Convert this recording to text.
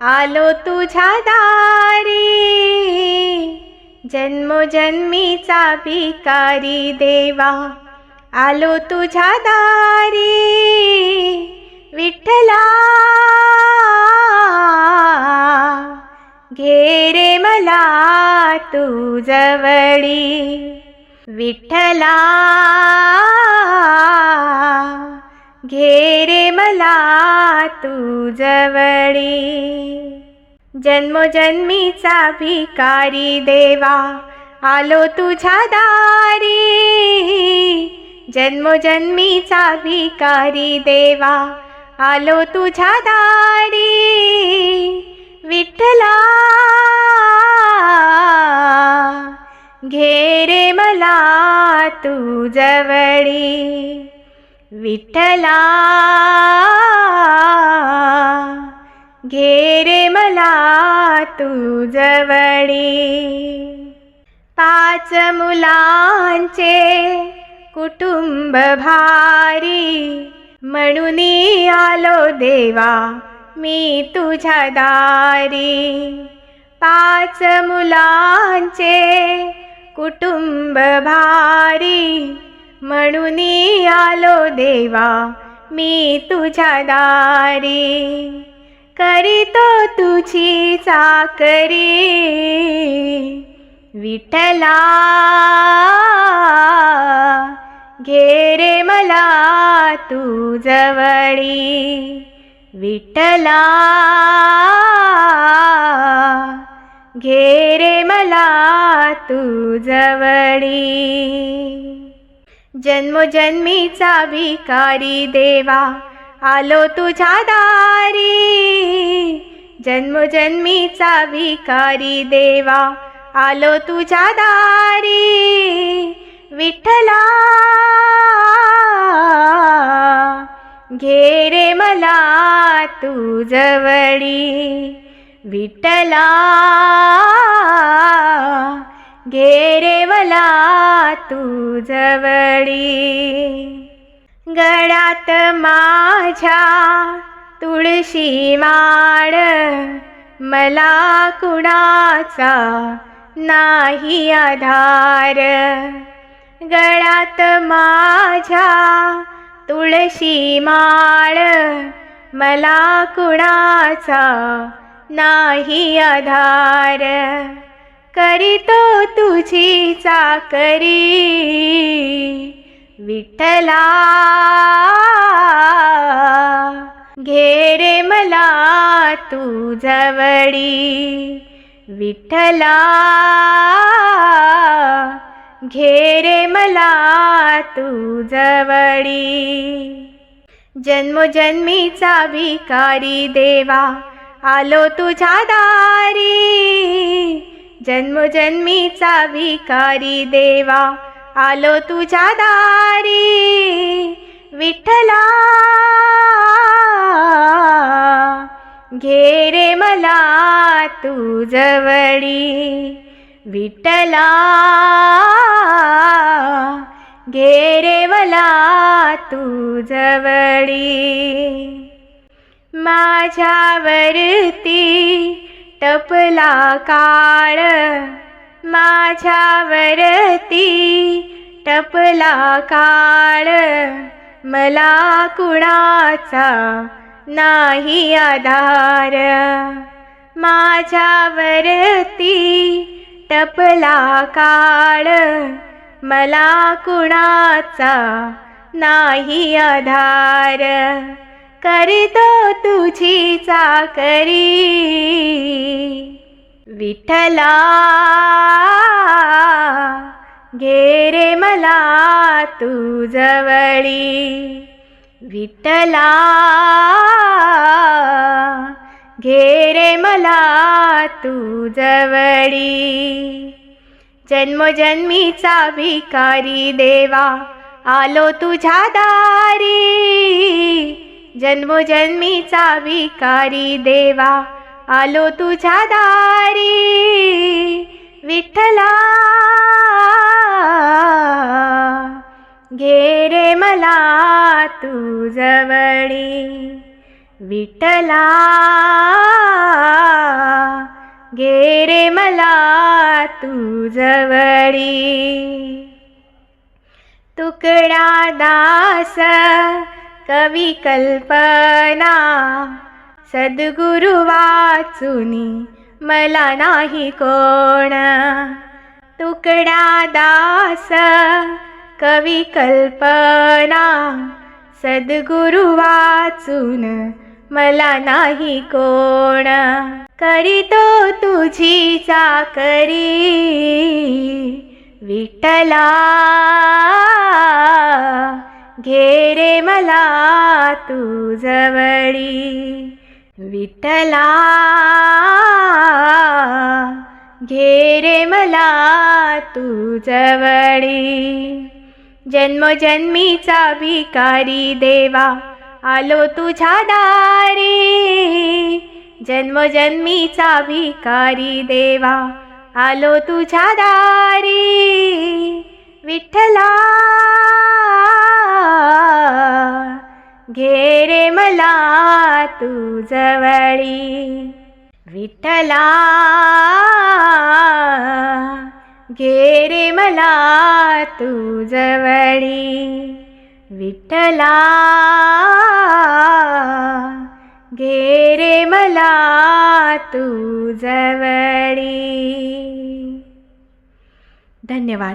आलो तुझ्या दारी. जन्मोजन्मीचा भिकारी देवा. आलो तुझ्या दारी. विठ्ठला. घे रे मला तू जवळी. विठ्ठला. घे रे मला तू जवळी. जन्मोजन्मीचा भिकारी देवा आलो तुझ्या दारी. जन्मोजन्मीचा भिकारी देवा आलो तुझ्या दारी. विठ्ठला घे रे मला तू जवळी. विठ्ठला घेरे मला तू जवळी. पाच मुलांचे कुटुंब भारी म्हणून आलो देवा मी तुझ्या दारी. पाच मुलांचे कुटुंब भारी म्हणून आलो देवा मी तुझ्या दारी. करीतो तुझी चाकरी. विठ्ठला घेरे मला तू जवळी. विठ्ठला घेरे मला तू जवळी. जन्मोजन्मीचा भिकारी देवा आलो तुझ्या दारी. जन्मजन्मीचा भिकारी देवा आलो तुझ्या दारी. विठ्ठला घे रे मला तू जवळी. विठ्ठला घेरेवला तू जवळी. गळ्यात माझ्या तुळशी माळ मला कुणाचा नाही आधार. गळ्यात माझ्या तुळशी माळ मला कुणाचा नाही आधार. करीतो तुझी चाकरी. विठ्ठला घे रे मला तू जवळी. विठ्ठला घे रे मला तू जवळी. जन्मोजन्मीचा भिकारी देवा आलो तुझ्या दारी. जन्मोजन्मीचा भिकारी देवा आलो तुझ्या दारी विठ्ठला. घेरे मला तू जवळी विठ्ठला. घेरे मला तू जवळी. माझ्यावरती टपला काळ माझ्यावरती. टपला काळ मला कुणाचा नाही आधार. माझ्यावरती टपला काळ मला कुणाचा नाही आधार. करीतो तुझी चाकरी. विठ्ठला घे रे मला तू जवळी विठ्ठला घे रे मला तू जवळी जन्मोजन्मीचा भिकारी देवा आलो तुझ्या दारी. जन्मोजन्मीचा विकारी देवा आलो तुझ्या दारी विठ्ठला. घेरे मला तू जवळी विठ्ठला. घेरे मला तू जवळी. तुकडा दास कवी कल्पना. सद्गुरु वाचुनी मला नाही कोण. तुकडा दास कवी कल्पना. सद्गुरु वाचून मला नाही कोण. करीतो तुझी चाकरी विठ्ठला. घे रे मला तू जवळी. विठ्ठला घे रे मला तू जवळी. जन्मोजन्मीचा भिकारी देवा आलो तुझ्या दारी. जन्मोजन्मीचा भिकारी देवा आलो तुझ्या दारी. विठ्ठला घेरे मला तू जवळी. विठ्ठला घेरे मला तू जवळी. विठ्ठला घेरे मला तू जवळी. धन्यवाद.